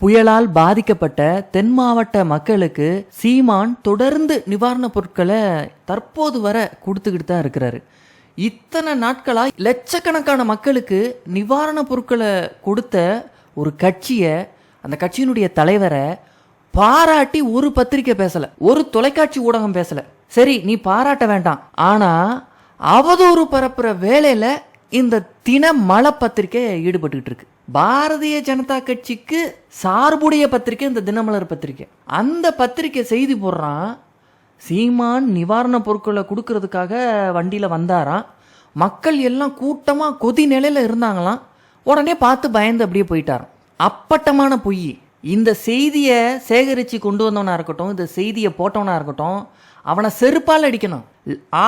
புயலால் பாதிக்கப்பட்ட தென் மாவட்ட மக்களுக்கு சீமான் தொடர்ந்து நிவாரணப் பொருட்களை தற்போது வர கொடுத்துக்கிட்டு தான் இருக்கிறாரு. இத்தனை நாட்களாக லட்சக்கணக்கான மக்களுக்கு நிவாரணப் பொருட்களை கொடுத்த ஒரு கட்சியை அந்த கட்சியினுடைய தலைவரை பாராட்டி ஒரு பத்திரிக்கை பேசலை ஒரு தொலைக்காட்சி ஊடகம் பேசலை. சரி நீ பாராட்ட வேண்டாம். ஆனால் அவதூறு பரப்புகிற வேலையில் இந்த தின மல பத்திரிக்கை ஈடுபட்டுக்கிட்டு இருக்கு. பாரதிய ஜனதா கட்சிக்கு சார்புடைய பத்திரிக்கை இந்த தினமலர் பத்திரிக்கை. அந்த பத்திரிக்கை செய்தி போடுறான். சீமான் நிவாரணப் பொருட்களை கொடுக்கறதுக்காக வண்டியில் வந்தாராம். மக்கள் எல்லாம் கூட்டமாக கொதி நிலையில் இருந்தாங்களாம். உடனே பார்த்து பயந்து அப்படியே போயிட்டாராம். அப்பட்டமான பொய். இந்த செய்தியை சேகரித்து கொண்டு வந்தவனாக இருக்கட்டும் இந்த செய்தியை போட்டவனாக இருக்கட்டும் அவனை செருப்பால் அடிக்கணும்.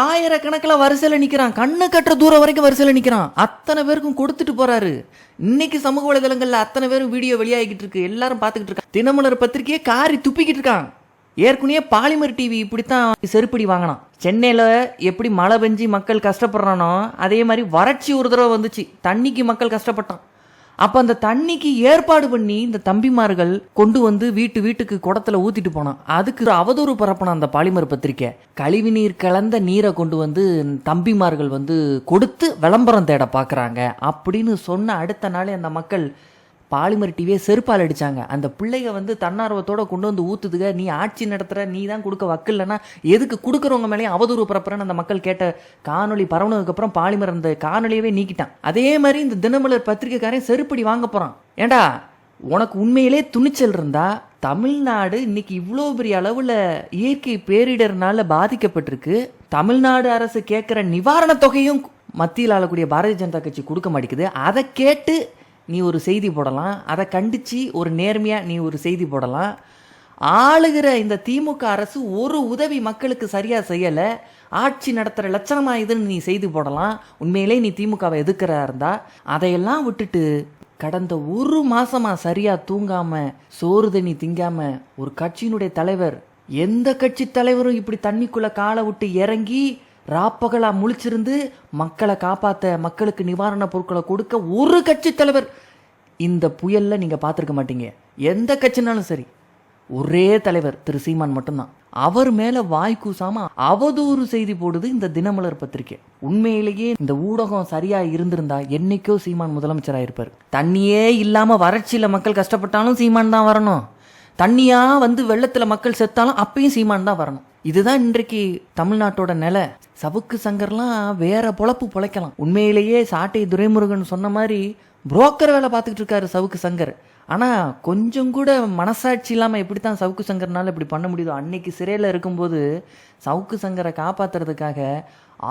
ஆயிரக்கணக்கில் வரிசையில் நிற்கிறான் கண்ணு கட்டுற தூரம் வரைக்கும் வரிசையில் நிற்கிறான் அத்தனை பேருக்கும் கொடுத்துட்டு போறாரு. இன்னைக்கு சமூக வலைதளங்களில் அத்தனை பேரும் வீடியோ வெளியாகிட்டு இருக்கு. எல்லாரும் பார்த்துக்கிட்டு இருக்காங்க. தினமலர் பத்திரிக்கையை காரி துப்பிக்கிட்டு இருக்கான் ஏற்கனவே பாலிமர் டிவி இப்படித்தான் செருப்படி வாங்கினான். சென்னையில் எப்படி மழை பெஞ்சு மக்கள் கஷ்டப்படுறானோ அதே மாதிரி வறட்சி ஒரு தடவை வந்துச்சு. தண்ணிக்கு மக்கள் கஷ்டப்பட்டான். அப்போ அந்த தண்ணிக்கு ஏற்பாடு பண்ணி இந்த தம்பிமார்கள் கொண்டு வந்து வீட்டு வீட்டுக்கு குடத்துல ஊத்திட்டு போனான். அதுக்கு ஒரு அவதூறு பரப்பினான் அந்த பாலிமர் பத்திரிக்கை. கழிவு நீர் கலந்த நீரை கொண்டு வந்து தம்பிமார்கள் வந்து கொடுத்து விளம்பரம் தேட பார்க்குறாங்க அப்படின்னு சொன்ன அடுத்த நாளே அந்த மக்கள் பாலிமர் டிவியை செருப்பால் அடிச்சாங்க. அந்த பிள்ளைங்க வந்து தன்னார்வத்தோடு கொண்டு வந்து ஊத்துதுக நீ ஆட்சி நடத்துற நீ தான் கொடுக்க வக்கில்லைன்னா எதுக்கு கொடுக்குறவங்க மேலேயும் அவதூறு பரப்புறன்னு அந்த மக்கள் கேட்ட காணொலி பரவுனதுக்கப்புறம் பாலிமர் அந்த காணொலியவே நீக்கிட்டான். அதே மாதிரி இந்த தினமலர் பத்திரிகைக்காரன் செருப்படி வாங்க போகிறான் ஏண்டா உனக்கு உண்மையிலே துணிச்சல் இருந்தா தமிழ்நாடு இன்னைக்கு இவ்வளோ பெரிய அளவில் இயற்கை பேரிடர்னால பாதிக்கப்பட்டிருக்கு. தமிழ்நாடு அரசு கேட்குற நிவாரணத் தொகையும் மத்தியில் ஆளக்கூடிய பாரதிய ஜனதா கட்சி கொடுக்க மாட்டேங்குது. அதை கேட்டு நீ ஒரு செய்தி போடலாம். அதை கண்டித்து ஒரு நேர்மையாக நீ ஒரு செய்தி போடலாம். ஆளுகிற இந்த திமுக அரசு ஒரு உதவி மக்களுக்கு சரியாக செய்யலை. ஆட்சி நடத்துகிற லட்சணமாக இதுன்னு நீ செய்தி போடலாம். உண்மையிலே நீ திமுகவை எதுக்கிறா இருந்தா அதையெல்லாம் விட்டுட்டு கடந்த ஒரு மாதமாக சரியாக தூங்காமல் சோறு தண்ணி திங்காமல் ஒரு கட்சியினுடைய தலைவர் எந்த கட்சி தலைவரும் இப்படி தண்ணிக்குள்ள காலை விட்டு இறங்கி ராப்பகலா முழிச்சிருந்து மக்களை காப்பாத்த மக்களுக்கு நிவாரணப் பொருட்களை கொடுக்க ஒரு கட்சி தலைவர். இந்த புயல்ல நீங்க பார்த்துருக்க மாட்டீங்க. எந்த கட்சினாலும் சரி. ஒரே தலைவர் திரு சீமான் மட்டும்தான். அவர் மேல வாய் கூசாம அவதூறு செய்தி போடுது இந்த தினமலர் பத்திரிக்கை. உண்மையிலேயே இந்த ஊடகம் சரியா இருந்திருந்தா என்னைக்கோ சீமான் முதலமைச்சரா இருப்பார். தண்ணியே இல்லாம வறட்சியில மக்கள் கஷ்டப்பட்டாலும் சீமான் தான் வரணும். தண்ணியா வந்து வெள்ளத்துல மக்கள் செத்தாலும் அப்பயும் சீமான் தான் வரணும். இதுதான் இன்றைக்கு தமிழ்நாட்டோட நிலை. சவுக்கு சங்கர்லாம் வேற பொழப்பு பொழைக்கலாம். உண்மையிலேயே சாட்டை துரைமுருகன் சொன்ன மாதிரி புரோக்கர் வேலை பார்த்துக்கிட்டு இருக்காரு சவுக்கு சங்கர். ஆனா கொஞ்சம் கூட மனசாட்சி இல்லாம எப்படித்தான் சவுக்கு சங்கர்னால இப்படி பண்ண முடியுதோ அன்னைக்கு சிறையில இருக்கும்போது சவுக்கு சங்கரை காப்பாத்துறதுக்காக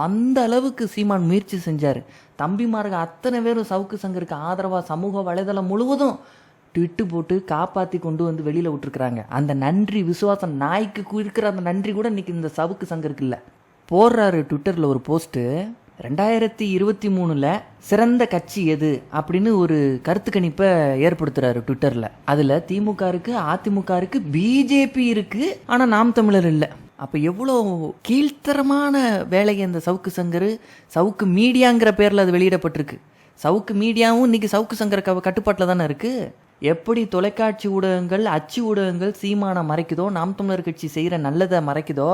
அந்த அளவுக்கு சீமான் முயற்சி செஞ்சார். தம்பிமார்கள் அத்தனை பேரும் சவுக்கு சங்கருக்கு ஆதரவாக சமூக வலைதளம் முழுவதும் ட்விட்டு போட்டு காப்பாற்றி கொண்டு வந்து வெளியில் விட்டுருக்குறாங்க. அந்த நன்றி விசுவாசம் நாய்க்கு இருக்கிற அந்த நன்றி கூட இன்னைக்கு இந்த சவுக்கு சங்கருக்கு இல்லை போடுறாரு ட்விட்டரில் ஒரு போஸ்ட்டு ரெண்டாயிரத்தி இருபத்தி மூணில் சிறந்த கட்சி எது அப்படின்னு ஒரு கருத்து கணிப்பை ஏற்படுத்துறாரு ட்விட்டரில். அதில் திமுக இருக்கு அதிமுக இருக்கு பிஜேபி இருக்கு ஆனால் நாம் தமிழர் இல்லை. அப்போ எவ்வளோ கீழ்த்தரமான வேலையை இந்த சவுக்கு சங்கர் சவுக்கு மீடியாங்கிற பேரில் அது வெளியிடப்பட்டிருக்கு. சவுக்கு மீடியாவும் இன்னைக்கு சவுக்கு சங்கர் கட்டுப்பாட்டில் தானே இருக்குது எப்படி தொலைக்காட்சி ஊடகங்கள் அச்சு ஊடகங்கள் சீமானை மறைக்குதோ நாம் தமிழர் கட்சி செய்கிற நல்லதை மறைக்குதோ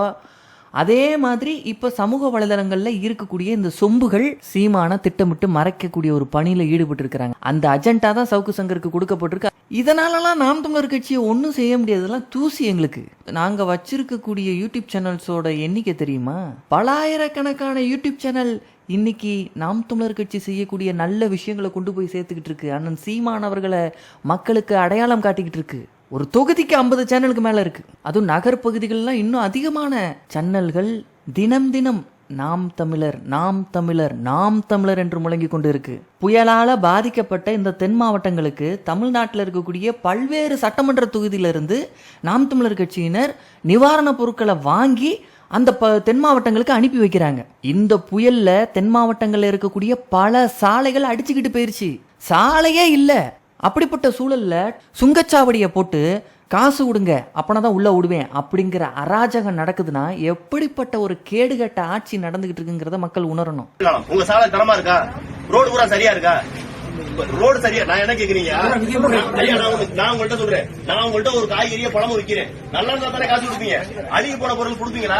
அதே மாதிரி இப்போ சமூக வலைதளங்களில் இருக்கக்கூடிய இந்த சொம்புகள் சீமான திட்டமிட்டு மறைக்கக்கூடிய ஒரு பணியில் ஈடுபட்டு இருக்கிறாங்க அந்த அஜெண்டா தான் சவுக்கு சங்கருக்கு கொடுக்கப்பட்டிருக்கு. இதனாலலாம் நாம் தமிழர் கட்சியை ஒன்றும் செய்ய முடியாதெல்லாம் தூசி எங்களுக்கு. நாங்கள் வச்சிருக்கக்கூடிய யூடியூப் சேனல்ஸோட எண்ணிக்கை தெரியுமா? பலாயிரக்கணக்கான யூடியூப் சேனல் இன்னைக்கு நாம் தமிழர் கட்சி செய்யக்கூடிய நல்ல விஷயங்களை கொண்டு போய் சேர்த்துக்கிட்டு இருக்கு. அண்ணன் சீமான் அவர்களை மக்களுக்கு அடையாளம் காட்டிக்கிட்டு இருக்கு. ஒரு தொகுதிக்கு ஐம்பது சேனலுக்கு மேல இருக்கு. அதுவும் நகர்ப்பகுதிகள்லாம் இன்னும் அதிகமான சேனல்கள் தினம் தினம் நாம் தமிழர் நாம் தமிழர் நாம் தமிழர் என்று முழங்கி கொண்டு இருக்கு. புயலால பாதிக்கப்பட்ட இந்த தென் மாவட்டங்களுக்கு தமிழ்நாட்டில் இருக்கக்கூடிய பல்வேறு சட்டமன்ற தொகுதியிலிருந்து நாம் தமிழர் கட்சியினர் நிவாரணப் பொருட்களை வாங்கி அந்த ப தென் மாவட்டங்களுக்கு அனுப்பி வைக்கிறாங்க. இந்த புயல்ல தென் மாவட்டங்களில் இருக்கக்கூடிய பல சாலைகள் அடிச்சுக்கிட்டு போயிருச்சு. சாலையே இல்ல. அப்படிப்பட்ட சூழல்ல சுங்கச்சாவடியை போட்டு காசு விடுங்க அப்பனா தான் உள்ள விடுவேன் அப்படிங்கிற அராஜகம் நடக்குதுன்னா எப்படிப்பட்ட ஒரு கேடுகட்ட ஆட்சி நடந்துகிட்டு இருக்குங்கிறத மக்கள் உணரணும். உங்க சாலை தரமா இருக்கா? ரோடு பூரா சரியா இருக்கா? ரோடு சரியா நான் என்ன கேக்குறீங்க? நான் உங்கள்ட்ட சொல்றேன். நான் உங்கள்ட்ட ஒரு காய்கறியை பழமும் விற்கிறேன் நல்லா இருந்தா தானே காசு கொடுப்பீங்க? அழுகி போன பொருள் கொடுப்பீங்களா?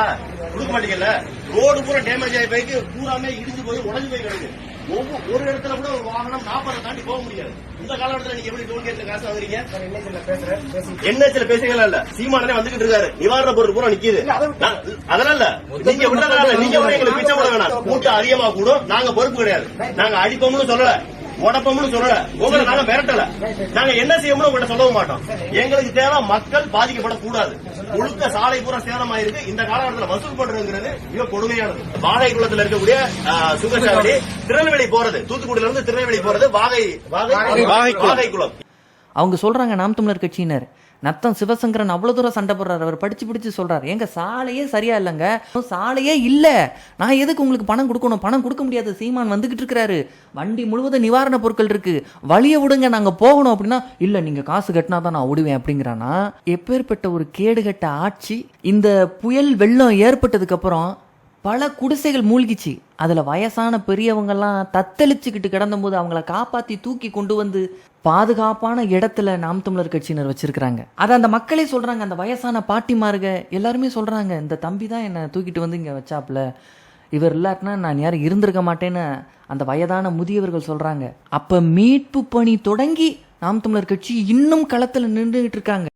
கொடுக்க மாட்டீங்கல்ல? ரோடு பூரா டேமேஜ் ஆகி போய்க்கு பூராமே இடிஞ்சு போய் உடஞ்சு போய் கிடக்கு. ஒவ்வொரு ஒரு இடத்துல கூட ஒரு வாகனம் நாற்பதை தாண்டி போக முடியாது. இந்த காலகட்டத்தில் நீங்க எப்படி டோல்கேட்ல காசு வாங்குறீங்க? என்ஹெச்ல பேசுறீங்களா இல்ல? சீமானே வந்துகிட்டு இருக்காரு. நிவாரண பொருள் பூரா நிக்குது. அதெல்லாம் இல்ல. நீங்க விட்டதால நீங்க எங்களுக்கு பிச்சை போட வேணாம். கூட்டம் அதிகமா கூடும். நாங்க பொறுப்பு கிடையாது. நாங்க அடிப்போம்னு சொல்லல. உடப்போம்னு சொல்லல. உங்களை நாங்க மிரட்டல. நாங்க என்ன செய்யணும்னு உங்கள்ட்ட சொல்லவும் மாட்டோம். எங்களுக்கு தேவை மக்கள் பாதிக்கப்படக்கூடாது. முழுக்க சாலை பூரா சேதமாயிருக்கு. இந்த காலகட்டத்தில் வசூல் பண்றதுங்கிறது மிக கொடுமையானது. வாகை குளத்துல இருக்கக்கூடிய சுகசாவடி திருநெல்வேலி போறது. தூத்துக்குடியில இருந்து திருநெல்வேலி போறது வாகை வாகை வாகை குளம். அவங்க சொல்றாங்க நாம் தமிழர் கட்சியினர் நத்தம் சிவசங்கரன் அவ்வளோ தூரம் சண்டை போடுறாரு. அவர் படிச்சு பிடிச்சி சொல்கிறார் எங்கள் சாலையே சரியா இல்லைங்க? சாலையே இல்லை. நான் எதுக்கு உங்களுக்கு பணம் கொடுக்கணும்? பணம் கொடுக்க முடியாது. சீமான் வந்துகிட்டு இருக்கிறாரு. வண்டி முழுவதும் நிவாரண பொருட்கள் இருக்குது வழியை விடுங்க நாங்கள் போகணும் அப்படின்னா இல்லை நீங்கள் காசு கட்டினா தான் நான் விடுவேன் அப்படிங்கிறானா? எப்பேற்பட்ட ஒரு கேடுகட்ட ஆட்சி இந்த புயல் வெள்ளம் ஏற்பட்டதுக்கப்புறம் பல குடிசைகள் மூழ்கிச்சு. அதுல வயசான பெரியவங்கெல்லாம் தத்தளிச்சுக்கிட்டு கிடந்தபோது அவங்கள காப்பாத்தி தூக்கி கொண்டு வந்து பாதுகாப்பான இடத்துல நாம் தமிழர் கட்சியினர் வச்சிருக்கிறாங்க. அதை அந்த மக்களே சொல்றாங்க. அந்த வயசான பாட்டிமாருங்க எல்லாருமே சொல்றாங்க. இந்த தம்பி தான் என்னை தூக்கிட்டு வந்து இங்க வச்சாப்புல. இவர் இல்லாட்டினா நான் யாரும் இருந்திருக்க மாட்டேன்னு அந்த வயதான முதியவர்கள் சொல்றாங்க. அப்ப மீட்பு பணி தொடங்கி நாம் தமிழர் கட்சி இன்னும் களத்துல நின்றுகிட்டு இருக்காங்க.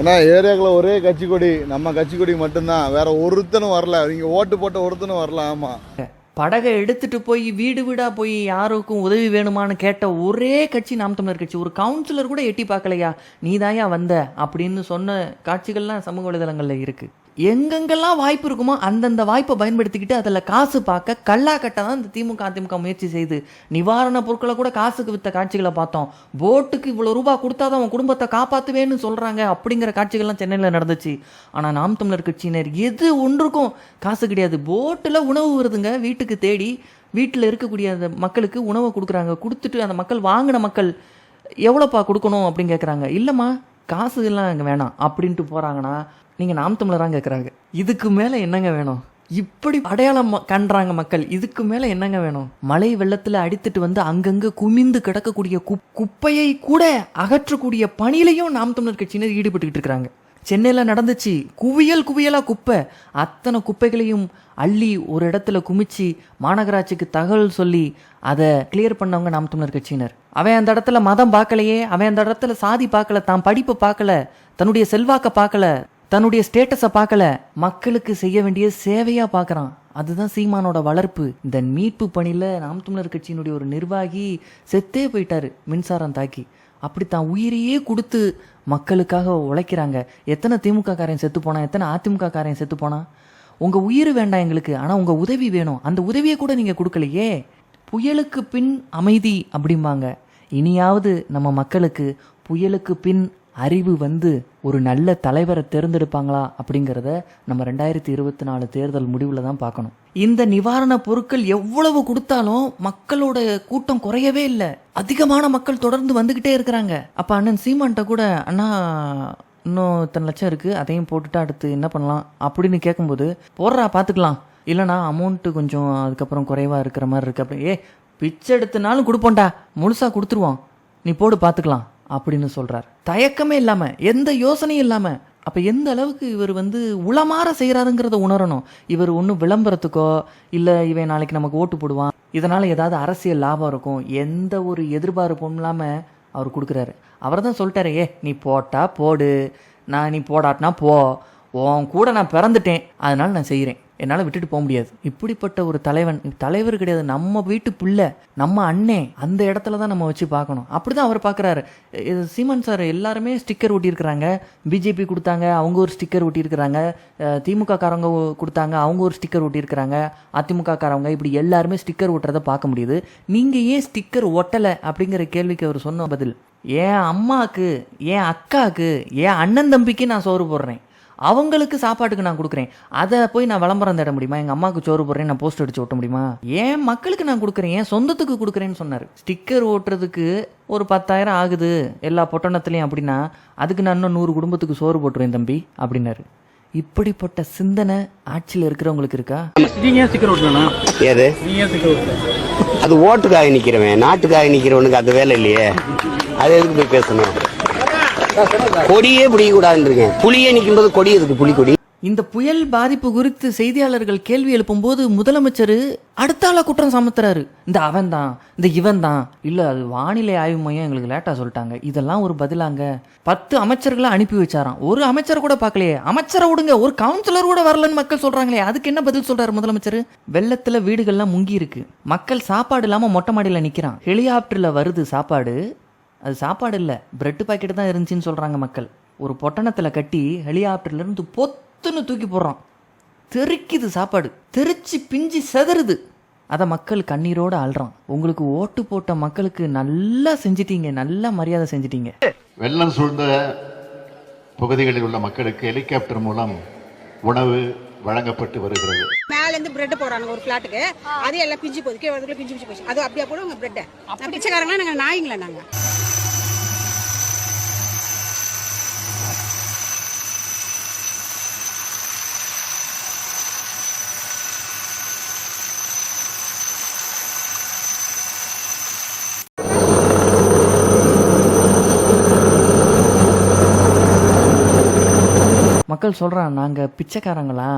ஏன்னா ஏரியாக்குள்ள ஒரே கட்சி கொடி நம்ம கட்சி கொடி மட்டும்தான். வேற ஒருத்தனும் வரல. நீங்க ஓட்டு போட்ட ஒருத்தனும் வரல ஆமா. படகை எடுத்துட்டு போய் வீடு வீடா போய் யாருக்கும் உதவி வேணுமான்னு கேட்ட ஒரே கட்சி நாம் தமிழர் கட்சி. ஒரு கவுன்சிலர் கூட எட்டி பார்க்கலையா? நீதாயா வந்த அப்படின்னு சொன்ன காட்சிகள்லாம் சமூக வலைதளங்கள்ல இருக்கு. எங்கெங்கெல்லாம் வாய்ப்பு இருக்குமோ அந்தந்த வாய்ப்பை பயன்படுத்திக்கிட்டு அதில் காசு பார்க்க கல்லா கட்ட தான் இந்த திமுக அதிமுக முயற்சி செய்து. நிவாரண பொருட்களை கூட காசுக்கு வித்த காட்சிகளை பார்த்தோம். போட்டுக்கு இவ்வளோ ரூபா கொடுத்தாதான் அவன் குடும்பத்தை காப்பாற்றுவேன்னு சொல்கிறாங்க அப்படிங்கிற காட்சிகள்லாம் சென்னையில் நடந்துச்சு. ஆனால் நாம் தமிழர் கட்சியினர் எது ஒன்றுக்கும் காசு கிடையாது. போட்டில் உணவு வருதுங்க. வீட்டுக்கு தேடி வீட்டில் இருக்கக்கூடிய அந்த மக்களுக்கு உணவை கொடுக்குறாங்க. கொடுத்துட்டு அந்த மக்கள் வாங்கின மக்கள் எவ்வளோப்பா கொடுக்கணும் அப்படின்னு கேட்குறாங்க இல்லைம்மா காசு எல்லாம் இங்கே வேணாம் அப்படின்ட்டு போகிறாங்கன்னா நீங்கள் நாம் தமிழராக கேட்குறாங்க இதுக்கு மேலே என்னங்க வேணும்? இப்படி அடையாளம் கண்றாங்க மக்கள். இதுக்கு மேலே என்னங்க வேணும்? மழை வெள்ளத்தில் அடித்துட்டு வந்து அங்கங்கே குமிந்து கிடக்கக்கூடிய குப் குப்பையை கூட அகற்றக்கூடிய பணியிலையும் நாம் தமிழர் கட்சியினர் ஈடுபட்டுக்கிட்டு இருக்கிறாங்க. சென்னையில் நடந்துச்சு. குவியல் குவியலா குப்பை. அத்தனை குப்பைகளையும் அள்ளி ஒரு இடத்துல குமிச்சு மாநகராட்சிக்கு தகவல் சொல்லி அதை கிளியர் பண்ணவங்க நாம் தமிழர் கட்சியினர். அவன் அந்த இடத்துல மதம் பார்க்கலையே. அவன் அந்த இடத்துல சாதி பார்க்கல. தான் படிப்பு பார்க்கல. தன்னுடைய செல்வாக்க பார்க்கல. தன்னுடைய ஸ்டேட்டஸை பார்க்கல. மக்களுக்கு செய்ய வேண்டிய சேவையா பார்க்குறான். அதுதான் சீமானோட வளர்ப்பு. இந்த மீட்பு பணியில் நாம் தமிழர் கட்சியினுடைய ஒரு நிர்வாகி செத்தே போயிட்டாரு மின்சாரம் தாக்கி. அப்படி தான் உயிரையே கொடுத்து மக்களுக்காக உழைக்கிறாங்க. எத்தனை திமுக காரையும் செத்து போனா எத்தனை அதிமுக காரையும் செத்து போனா? உங்க உயிர் வேண்டாம் எங்களுக்கு ஆனா உங்க உதவி வேணும். அந்த உதவியை கூட நீங்க கொடுக்கலையே. புயலுக்கு பின் அமைதி அப்படிம்பாங்க. இனியாவது நம்ம மக்களுக்கு புயலுக்கு பின் அறிவு வந்து ஒரு நல்ல தலைவரை தேர்ந்தெடுப்பாங்களா அப்படிங்கிறத நம்ம ரெண்டாயிரத்தி இருபத்தி நாலு தேர்தல் முடிவில் தான் பார்க்கணும். இந்த நிவாரண பொருட்கள் எவ்வளவு கொடுத்தாலும் மக்களோட கூட்டம் குறையவே இல்லை. அதிகமான மக்கள் தொடர்ந்து வந்துகிட்டே இருக்கிறாங்க. அப்போ அண்ணன் சீமான்ட்ட கூட அண்ணா இன்னும் இத்தனை லட்சம் இருக்குது அதையும் போட்டுட்டு அடுத்து என்ன பண்ணலாம்? அப்படின்னு கேட்கும்போது போடுறா பார்த்துக்கலாம் இல்லைண்ணா அமௌண்ட்டு கொஞ்சம் அதுக்கப்புறம் குறைவாக இருக்கிற மாதிரி இருக்கு. அப்படி ஏ பிச்சை எடுத்தனாலும் கொடுப்போம்டா. முழுசாக கொடுத்துருவோம். நீ போடு பார்த்துக்கலாம் அப்படின்னு சொல்றார். தயக்கமே இல்லாம எந்த யோசனையும் இல்லாம அப்ப எந்த அளவுக்கு இவர் வந்து உளமாற செய்யறாருங்கிறத உணரணும். இவர் ஒன்றும் விளம்பரத்துக்கோ இல்ல இவன் நாளைக்கு நமக்கு ஓட்டு போடுவான். இதனால ஏதாவது அரசியல் லாபம் இருக்கும். எந்த ஒரு எதிர்பார்ப்பும் இல்லாம அவர் கொடுக்குறாரு. அவர் தான் சொல்லிட்டாரு ஏ நீ போட்டா போடு. நான் நீ போடாட்டினா போ. உன் கூட நான் பிறந்துட்டேன். அதனால நான் செய்கிறேன் என்னால் விட்டுட்டு போக முடியாது. இப்படிப்பட்ட ஒரு தலைவன் தலைவர் கிடையாது. நம்ம வீட்டு பிள்ளை நம்ம அண்ணே அந்த இடத்துல தான் நம்ம வச்சு பார்க்கணும். அப்படி தான் அவர் பார்க்குறாரு. சீமான் சார் எல்லாருமே ஸ்டிக்கர் ஒட்டியிருக்கிறாங்க. பிஜேபி கொடுத்தாங்க அவங்க ஒரு ஸ்டிக்கர் ஒட்டியிருக்கிறாங்க. திமுக காரவங்க ஒ- கொடுத்தாங்க அவங்க ஒரு ஸ்டிக்கர் ஒட்டியிருக்கிறாங்க. அதிமுக காரவங்க இப்படி எல்லாருமே ஸ்டிக்கர் ஒட்டுறதை பார்க்க முடியுது. நீங்கள் ஏன் ஸ்டிக்கர் ஒட்டலை? அப்படிங்கிற கேள்விக்கு அவர் சொன்ன பதில் என் அம்மாவுக்கு என் அக்காவுக்கு என் அண்ணன் தம்பிக்கு நான் சோறு போடுறேன். அவங்களுக்கு சாப்பாட்டுக்கு நான் கொடுக்குறேன். அதை போய் நான் விளம்பரம் தேட முடியுமா? எங்கள் அம்மாவுக்கு சோறு போடுறேன் நான் போஸ்ட் அடிச்சு ஒட்ட முடியுமா? ஏன் மக்களுக்கு நான் கொடுக்குறேன்? ஏன் சொந்தத்துக்கு கொடுக்குறேன்னு சொன்னார். ஸ்டிக்கர் ஓட்டுறதுக்கு ஒரு பத்தாயிரம் ஆகுது. எல்லா பொட்டணத்துலையும் அப்படின்னா அதுக்கு நான் இன்னும் நூறு குடும்பத்துக்கு சோறு போட்டுருவேன் தம்பி அப்படின்னாரு. இப்படிப்பட்ட சிந்தனை ஆட்சியில் இருக்கிறவங்களுக்கு இருக்கா? ஏது அது ஓட்டுக்காக நிக்கிறவன் நாட்டுக்காக நிக்கிறவனுக்கு அது வேலை இல்லையே. அது எதுக்கு போய் பேசணும்? கொடியே பிடிக்க கூடாதுன்னு இருக்கேன் புளியே நிற்கும் போது கொடி இருக்கு புலி கொடி. இந்த புயல் பாதிப்பு குறித்து செய்தியாளர்கள் கேள்வி எழுப்பும்போது முதலமைச்சர் அடுத்த குற்றம் சமத்துறாரு. இந்த அவன் தான் இந்த இவன் தான் இல்ல அது வானிலை ஆய்வு மையம் எங்களுக்கு லேட்டா சொல்லிட்டாங்க. இதெல்லாம் ஒரு பதிலாங்க. பத்து அமைச்சர்களை அனுப்பி வச்சாராம். ஒரு அமைச்சர் கூட பார்க்கலையே. அமைச்சரை விடுங்க ஒரு கவுன்சிலர் கூட வரலன்னு மக்கள் சொல்றாங்களே அதுக்கு என்ன பதில் சொல்றாரு முதலமைச்சர்? வெள்ளத்துல வீடுகள்லாம் முங்கி இருக்கு மக்கள் சாப்பாடு இல்லாம மொட்டை மாடியில நிக்கிறான். ஹெலிகாப்டர்ல வருது சாப்பாடு. அது சாப்பாடு இல்லை. பிரெட் பாக்கெட் தான் இருந்துச்சுன்னு சொல்கிறாங்க மக்கள். ஒரு பொட்டணத்தில் கட்டி ஹெலிகாப்டர்ல இருந்து பொத்துன்னு தூக்கி போடுறான் தெறிக்குது சாப்பாடு. தெறிச்சு பிஞ்சு செதறுது. அதை மக்கள் கண்ணீரோட அழுறான் உங்களுக்கு ஓட்டு போட்ட மக்களுக்கு நல்லா செஞ்சிட்டீங்க. நல்லா மரியாதை செஞ்சிட்டீங்க. வெள்ளம் சூழ்ந்த பகுதிகளில் உள்ள மக்களுக்கு ஹெலிகாப்டர் மூலம் உணவு வழங்கப்பட்டு வருகிறது. மேல இருந்து பிரெட் போறாங்க ஒரு பிளாட்டுக்கு அது எல்லாம் பிஞ்சு போகுது. கீழே பிஞ்சு பிஞ்சு போச்சு. அது அப்படியே போடும் உங்க பிரெட் பிச்சைக்காரங்களா நாங்க நாய்ங்களா நாங்க? மக்கள் சொல்கிறான் நாங்கள் பிச்சைக்காரங்களா?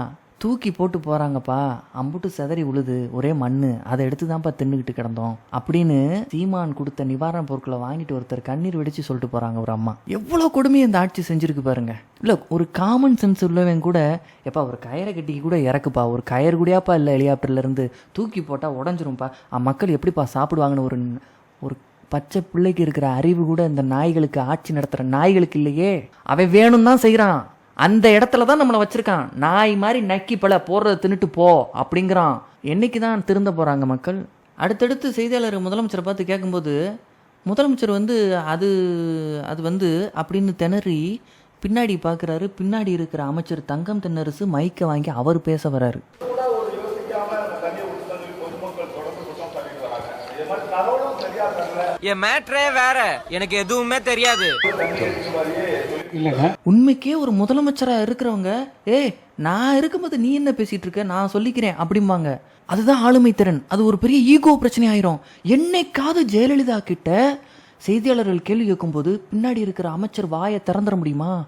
தூக்கி போட்டு போகிறாங்கப்பா அம்புட்டு செதறி உழுது. ஒரே மண்ணு. அதை எடுத்து தான்ப்பா தின்னுக்கிட்டு கிடந்தோம். அப்படின்னு சீமான் கொடுத்த நிவாரண பொருட்களை வாங்கிட்டு ஒருத்தர் கண்ணீர் வெடிச்சு சொல்லிட்டு போகிறாங்க ஒரு அம்மா. எவ்வளோ கொடுமையை இந்த ஆட்சி செஞ்சுருக்கு பாருங்க. இல்லை ஒரு காமன் சென்ஸ் உள்ளவன் கூட எப்பா ஒரு கயரை கட்டி கூட இறக்குப்பா. ஒரு கயிறு கூடயாப்பா இல்லை ஹெலிகாப்டர்லேருந்து தூக்கி போட்டால் உடஞ்சிரும்ப்பா. மக்கள் எப்படிப்பா சாப்பிடுவாங்கன்னு ஒரு ஒரு பச்சை பிள்ளைக்கு இருக்கிற அறிவு கூட இந்த நாய்களுக்கு ஆட்சி நடத்துகிற நாய்களுக்கு இல்லையே. அவன் வேணும் தான் செய்கிறான் அந்த இடத்துல தான் நம்மளை வச்சிருக்கான். நாய் மாதிரி நக்கி பல போடுறத தின்னுட்டு போ அப்படிங்கிறான். என்னைக்கு தான் திருந்த போகிறாங்க மக்கள்? அடுத்தடுத்து செய்தியாளர் முதலமைச்சரை பார்த்து கேட்கும்போது முதலமைச்சர் வந்து அது அது வந்து அப்படின்னு திணறி பின்னாடி பார்க்குறாரு பின்னாடி இருக்கிற அமைச்சர் தங்கம் தென்னரசு மைக்கை வாங்கி அவர் பேச வராரு. என் மேட்ரே வேற. எனக்கு எதுவுமே தெரியாது. இல்லைங்க. உண்மைக்கே ஒரு முதலமைச்சரா இருக்கிறவங்க ஏய் நான் இருக்கும்போது நீ என்ன பேசிட்டு இருக்க? நான் சொல்லிக்கிறேன் அப்படிம்பாங்க. அதுதான் ஆளுமை திறன். அது ஒரு பெரிய ஈகோ பிரச்சனை ஆயிரும் என்னைக்காவது ஜெயலலிதா கிட்ட செய்தியாளர்கள் கேள்வி கேட்கும்போது பின்னாடி இருக்கிற அமைச்சர் வாயை திறந்துட முடியுமா?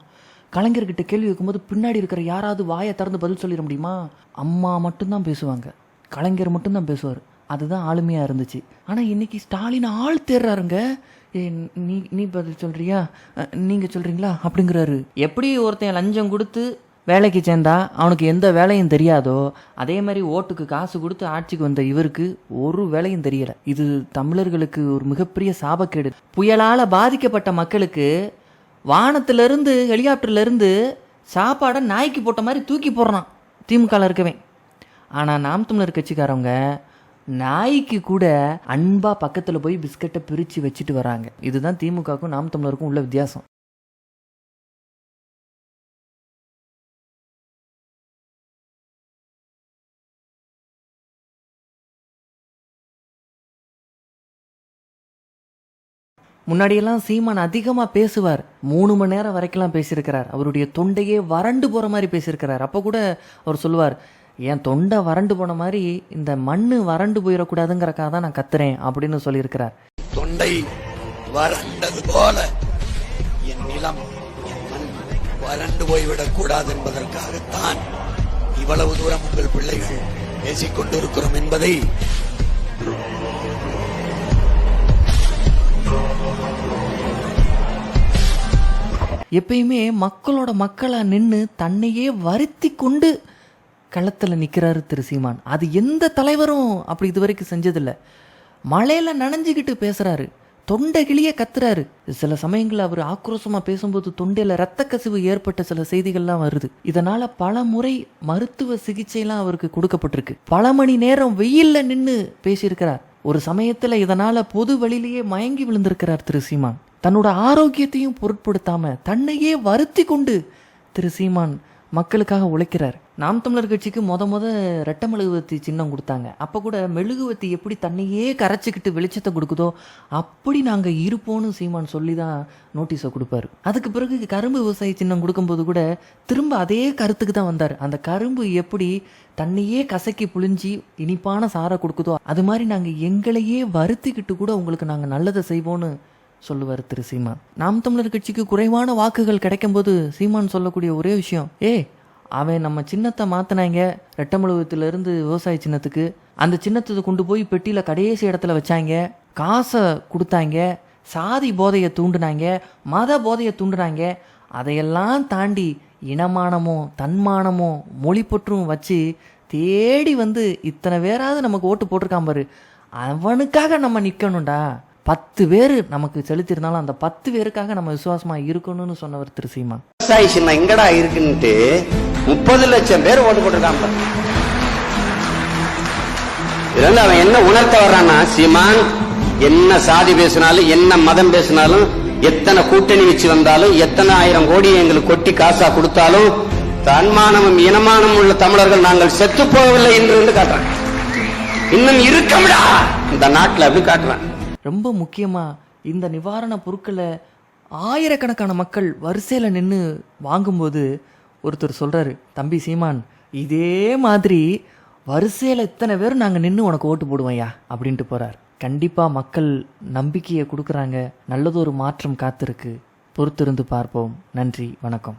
கலைஞர்கிட்ட கேள்வி கேட்கும்போது பின்னாடி இருக்கிற யாராவது வாயை திறந்து பதில் சொல்லிட முடியுமா? அம்மா மட்டும்தான் பேசுவாங்க. கலைஞர் மட்டும்தான் பேசுவார். அதுதான் ஆளுமையா இருந்துச்சு. ஆனா இன்னைக்கு ஸ்டாலின் ஆள் தேர்றாருங்க. நீ நீ பதில் சொல்கிறியா நீங்கள் சொல்கிறீங்களா அப்படிங்கிறாரு. எப்படி ஒருத்தன் லஞ்சம் கொடுத்து வேலைக்கு சேர்ந்தா அவனுக்கு எந்த வேலையும் தெரியாதோ அதே மாதிரி ஓட்டுக்கு காசு கொடுத்து ஆட்சிக்கு வந்த இவருக்கு ஒரு வேலையும் தெரியல. இது தமிழர்களுக்கு ஒரு மிகப்பெரிய சாபக்கேடு. புயலால் பாதிக்கப்பட்ட மக்களுக்கு வானத்திலிருந்து ஹெலிகாப்டர்லேருந்து சாப்பாடை நாய்க்கு போட்ட மாதிரி தூக்கி போடுறான் திமுகவில் இருக்கவே ஆனால் நாம் தமிழர் கட்சிக்காரவங்க நாய்க்கு கூட அன்பா பக்கத்துல போய் பிஸ்கட்டை பிரிச்சு வச்சுட்டு வராங்க. இதுதான் திமுகவுக்கும் நாம் தமிழருக்கும் உள்ள வித்தியாசம். முன்னாடியெல்லாம் சீமான் அதிகமாக பேசுவார். மூணு மணி நேரம் வரைக்கும்லாம் பேசியிருக்கிறார். அவருடைய தொண்டையே வறண்டு போகிற மாதிரி பேசியிருக்கிறார். அப்போ கூட அவர் சொல்லுவார் என் தொண்டை வறண்டு போன மாதிரி இந்த மண்ணு வறண்டு போயிடக்கூடாதுங்கிறக்காக தான் நான் கத்துறேன் அப்படின்னு சொல்லியிருக்கிறார். தொண்டை வறண்டது போல என் நிலம் வறண்டு போய்விடக் கூடாது என்பதற்காகத்தான் இவ்வளவு தூரம் உங்கள் பிள்ளைகள் பேசிக் கொண்டிருக்கிறோம் என்பதை எப்பயுமே மக்களோட மக்களா நின்று தன்னையே வருத்தி கொண்டு களத்தில் நிற்கிறாரு திரு சீமான். அது எந்த தலைவரும் அப்படி இதுவரைக்கும் செஞ்சதில்லை. மழையில் நனைஞ்சுக்கிட்டு பேசுகிறாரு தொண்டை கிளியே கத்துறாரு. சில சமயங்களில் அவர் ஆக்ரோஷமாக பேசும்போது தொண்டையில் ரத்த கசிவு ஏற்பட்ட சில செய்திகள்லாம் வருது. இதனால் பல முறை மருத்துவ சிகிச்சைலாம் அவருக்கு கொடுக்கப்பட்டிருக்கு. பல மணி நேரம் வெயில்ல நின்று பேசியிருக்கிறார். ஒரு சமயத்தில் இதனால் பொது வழியிலேயே மயங்கி விழுந்திருக்கிறார் திரு சீமான். தன்னோட ஆரோக்கியத்தையும் பொருட்படுத்தாமல் தன்னையே வருத்தி கொண்டு திரு சீமான் மக்களுக்காக உழைக்கிறார். நாம் தமிழர் கட்சிக்கு முத முத ரெட்ட மெழுகுவத்தி சின்னம் கொடுத்தாங்க. அப்போ கூட மெழுகுவத்தி எப்படி தன்னையே கரைச்சிக்கிட்டு வெளிச்சத்தை கொடுக்குதோ அப்படி நாங்கள் இருப்போம்னு சீமான் சொல்லி தான் நோட்டீஸை கொடுப்பாரு. அதுக்கு பிறகு கரும்பு விவசாயி சின்னம் கொடுக்கும்போது கூட திரும்ப அதே கருத்துக்கு தான் வந்தார். அந்த கரும்பு எப்படி தன்னையே கசக்கி புழிஞ்சி இனிப்பான சாரை கொடுக்குதோ அது மாதிரி நாங்கள் எங்களையே வருத்திக்கிட்டு கூட உங்களுக்கு நாங்கள் நல்லதை செய்வோம்னு சொல்லுவார் திரு சீமான். நாம் தமிழர் கட்சிக்கு குறைவான வாக்குகள் கிடைக்கும்போது சீமான் சொல்லக்கூடிய ஒரே விஷயம் ஏ அவன் நம்ம சின்னத்தை மாத்தினாங்க. ரெட்டமலுவத்திலிருந்து விவசாய சின்னத்துக்கு. அந்த சின்னத்தை கொண்டு போய் பெட்டியில கடைசி இடத்துல வச்சாங்க. காசை கொடுத்தாங்க. சாதி போதையை தூண்டுனாங்க. மத போதையை தூண்டுனாங்க. அதையெல்லாம் தாண்டி இனமானமோ தன்மானமோ மொழிப்பற்றும் வச்சு தேடி வந்து இத்தனை பேராவது நமக்கு ஓட்டு போட்டிருக்கான் பாரு. அவனுக்காக நம்ம நிற்கணும்டா பத்து பேர் நமக்கு செலுத்தியிருந்தாலும் அந்த பத்து பேருக்காக நம்ம விசுவாசமா இருக்கணும்னு சொன்னவர் திரு சீமா விவசாயி சின்ன எங்கடா இருக்குன்ட்டு முப்பது லட்சம் பேர் ஓட்டு போட்டிருக்காங்க. பாரு. இதுல இருந்து அவன் என்ன உணர்த்த வர்றான்னா சீமான் என்ன சாதி பேசினாலும் என்ன மதம் பேசினாலும் எத்தனை கூட்டணி வச்சு வந்தாலும் எத்தனை ஆயிரம் கோடி எங்களுக்கு கொட்டி காசா கொடுத்தாலும் தன்மானமும் இனமானமும் உள்ள தமிழர்கள் நாங்கள் செத்து போகவில்லை என்று வந்து காட்டுறாங்க. இன்னும் இருக்கம்டா இந்த நாட்டுல அப்படி காட்டுறாங்க. ரொம்ப முக்கியமா இந்த நிவாரண பொருட்களை ஆயிரக்கணக்கான மக்கள் வரிசையில நின்று வாங்கும்போது ஒருத்தர் சொல்கிறாரு தம்பி சீமான் இதே மாதிரி வரிசையில் இத்தனை பேர் நாங்கள் நின்று உனக்கு ஓட்டு போடுவோம்யா அப்படின்ட்டு போகிறார் கண்டிப்பாக மக்கள் நம்பிக்கையை கொடுக்குறாங்க. நல்லதொரு மாற்றம் காத்திருக்கு. பொறுத்திருந்து பார்ப்போம். நன்றி வணக்கம்.